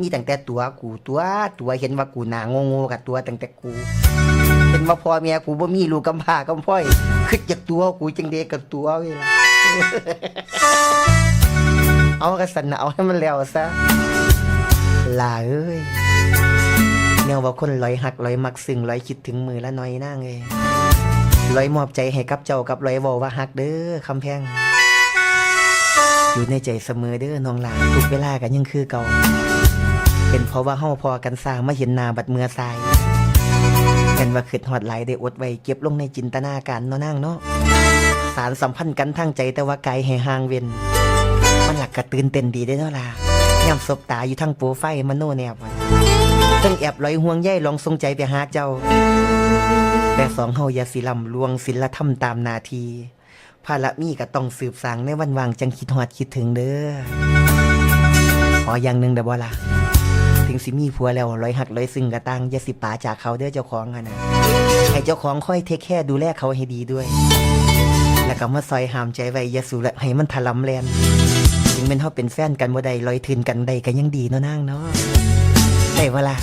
มีตั้งแต่ตัวกูตัวตัวเห็นว่ากูหนาโง่ๆกับตัวตั้งแต่กู เห็นว่าพ่อแม่กูบ่มีลูกกำพร้ากำพร้อยคิดจากตัวกูจังเดกับตัวเวลาเอากระสันเอาให้มันแล้วซะลาเอ้ยแนวว่าคนลอยหักลอยมักซึ้งลอยคิดถึงมือละน้อยนางเอ้ยลอยมอบใจให้กับเจ้ากับลอยบอกว่าหักเด้อคำแพงอยู่ในใจเสมอเด้อน้องหลานทุกเวลากันยังคือเก่า เป็นเพราะว่าเฮาพอกันสร้างมาเห็นหน้าบัดเมือทรายกันว่าคิดฮอดหลายได้อดไว้เก็บลงในจินตนาการเนาะนางเนาะสารสัมพันธ์กันทางใจแต่ว่าไกลให้ห่างเว้นมันหลักกระตื่นเต้นดีได้เนาะล่ะย่ำศบตาอยู่ทางโปรไฟล์มโนแนบไว้ตั้งแอบลอยห่วงใยลองทรงใจไปหาเจ้า แต่สองเฮายาสิลำลวงศิลธรรมตามนาทีภาระมีก็ต้องสืบสางในวันวางจังคิดฮอดคิดถึงเด้อขออย่างหนึ่งเด้อบ่ล่ะ สิมีผัวแล้วร้อยหักร้อยซึ่งกระตังอย่าสิป๋าจากเขาเด้อเจ้าของอะนะให้เจ้าของค่อยเทคแค่ดูแลเขาให้ดีด้วย แล้วก็มาซอยหามใจไว้อย่าสูละให้มันถลำแลนถึงเป็นเฮาเป็นแฟนกันบ่ได้ลอยทืนกันได้ก็ยังดีเนาะนางเนาะได้เวลา